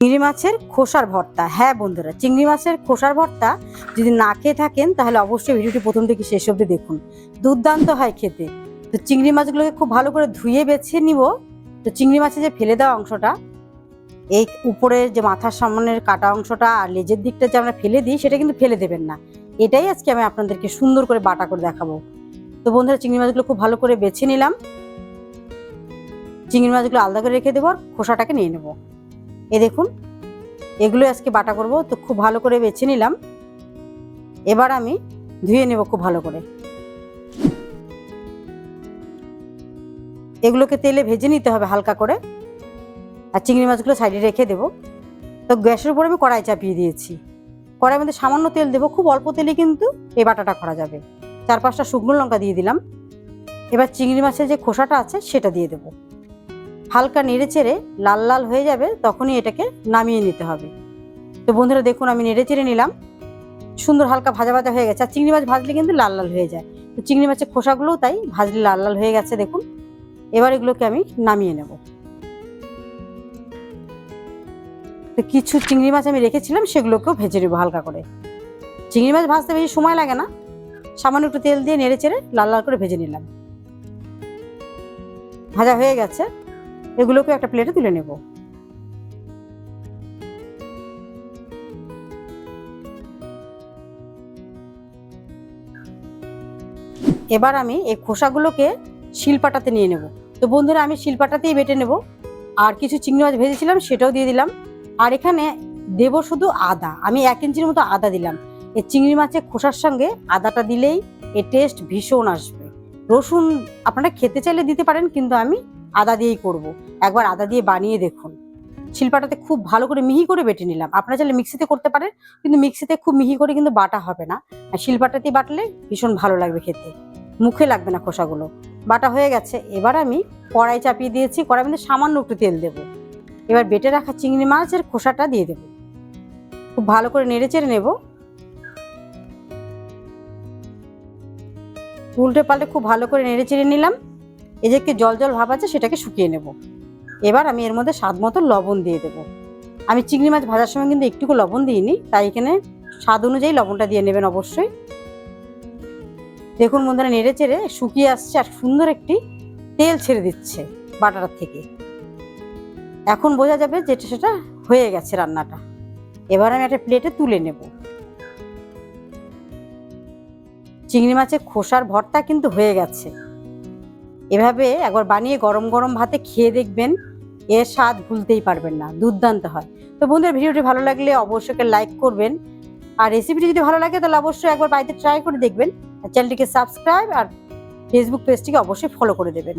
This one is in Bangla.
চিংড়ি মাছের খোসার ভর্তা। হ্যাঁ বন্ধুরা, চিংড়ি মাছের খোসার ভর্তা যদি না খেয়ে থাকেন, তাহলে অবশ্যই ভিডিওটি প্রথম থেকে শেষ অবধি দেখুন। দুর্দান্ত হয় খেতে। তো চিংড়ি মাছগুলোকে খুব ভালো করে ধুয়ে বেছে নিব। তো চিংড়ি মাছের যে ফেলে দেওয়া অংশটা, এই উপরে যে মাথার সামনের কাটা অংশটা আর লেজের দিকটা যে আমরা ফেলে দিই, সেটা কিন্তু ফেলে দেবেন না। এটাই আজকে আমি আপনাদেরকে সুন্দর করে বাটা করে দেখাবো। তো বন্ধুরা, চিংড়ি মাছগুলো খুব ভালো করে বেছে নিলাম। চিংড়ি মাছগুলো আলাদা করে রেখে দেবো আর খোসাটাকে নিয়ে নেব। এ দেখুন এগুলো আজকে বাটা করব। তো খুব ভালো করে বেছে নিলাম। এবার আমি ধুয়ে নেব খুব ভালো করে। এগুলোকে তেলে ভেজে নিতে হবে হালকা করে। আর চিংড়ি মাছগুলো সাইডে রেখে দেব। তো গ্যাসের উপর আমি কড়াই চাপিয়ে দিয়েছি। কড়াইয়ের মধ্যে সামান্য তেল দেবো। খুব অল্প তেলে কিন্তু এই বাটাটা করা যাবে। চার পাঁচটা শুকনো লঙ্কা দিয়ে দিলাম। এবার চিংড়ি মাছের যে খোসাটা আছে সেটা দিয়ে দেবো। হালকা নেড়ে চেড়ে লাল লাল হয়ে যাবে, তখনই এটাকে নামিয়ে নিতে হবে। তো বন্ধুরা দেখুন, আমি নেড়ে চেড়ে নিলাম। সুন্দর হালকা ভাজা ভাজা হয়ে গেছে। আর চিংড়ি মাছ ভাজলে কিন্তু লাল লাল হয়ে যায়। তো চিংড়ি মাছের খোসাগুলোও তাই ভাজলে লাল লাল হয়ে গেছে, দেখুন। এবার এগুলোকে আমি নামিয়ে নেব। তো কিছু চিংড়ি মাছ আমি রেখেছিলাম, সেগুলোকেও ভেজে নেব হালকা করে। চিংড়ি মাছ ভাজতে বেশি সময় লাগে না। সামান্য একটু তেল দিয়ে নেড়ে চেড়ে লাল লাল করে ভেজে নিলাম। ভাজা হয়ে গেছে। এগুলোকে একটা প্লেটে তুলে নেব। এবার আমি এই খোসাগুলোকে শিলপাটাতে নিয়ে নেব। তো বন্ধুরা, আমি শিলপাটাতেই বেটে নেব। আর কিছু চিংড়ি মাছ ভেজেছিলাম, সেটাও দিয়ে দিলাম। আর এখানে দেব শুধু আদা। আমি এক ইঞ্চির মতো আদা দিলাম। এই চিংড়ি মাছের খোসার সঙ্গে আদাটা দিলেই এর টেস্ট ভীষণ আসবে। রসুন আপনারা খেতে চাইলে দিতে পারেন, কিন্তু আমি আদা দিয়েই করব। একবার আদা দিয়ে বানিয়ে দেখুন। শিলপাটাতে খুব ভালো করে মিহি করে বেটে নিলাম। আপনারা চাইলে মিক্সিতে করতে পারেন, কিন্তু মিক্সিতে খুব মিহি করে কিন্তু বাটা হবে না। আর শিলপাটাতে বাটলে ভীষণ ভালো লাগবে খেতে। মুখে লাগবে না খোসাগুলো। বাটা হয়ে গেছে। এবার আমি কড়াই চাপিয়ে দিয়েছি। কড়াই মধ্যে সামান্য একটু তেল দেবো। এবার বেটে রাখা চিংড়ি মাছের খোসাটা দিয়ে দেবো। খুব ভালো করে নেড়ে চেড়ে নেব। উল্টে পাল্টে খুব ভালো করে নেড়ে চেড়ে নিলাম। এই যে জল জল ভাব আছে, সেটাকে শুকিয়ে নেব। এবার আমি এর মধ্যে স্বাদ মতো লবণ দিয়ে দেবো। আমি চিংড়ি মাছ ভাজার সময় কিন্তু একটুকু লবণ দিইনি, তাই এখানে স্বাদ অনুযায়ী লবণটা দিয়ে নেবেন অবশ্যই। দেখুন বন্ধুরা, নেড়ে চেড়ে শুকিয়ে আসছে আর সুন্দর একটি তেল ছেড়ে দিচ্ছে বাটার থেকে। এখন বোঝা যাবে যেটা সেটা হয়ে গেছে রান্নাটা। এবার আমি একটা প্লেটে তুলে নেব। চিংড়ি মাছের খোসার ভর্তা কিন্তু হয়ে গেছে। এভাবে একবার বানিয়ে গরম গরম ভাতে খেয়ে দেখবেন, এর স্বাদ ভুলতেই পারবেন না, দুর্দান্ত হয়। তো বন্ধুরা, ভিডিওটি ভালো লাগলে অবশ্যই লাইক করবেন। আর রেসিপিটি যদি ভালো লাগে, তাহলে অবশ্যই একবার বাড়িতে ট্রাই করে দেখবেন। চ্যানেলটিকে সাবস্ক্রাইব আর ফেসবুক পেজটিকে অবশ্যই ফলো করে দেবেন।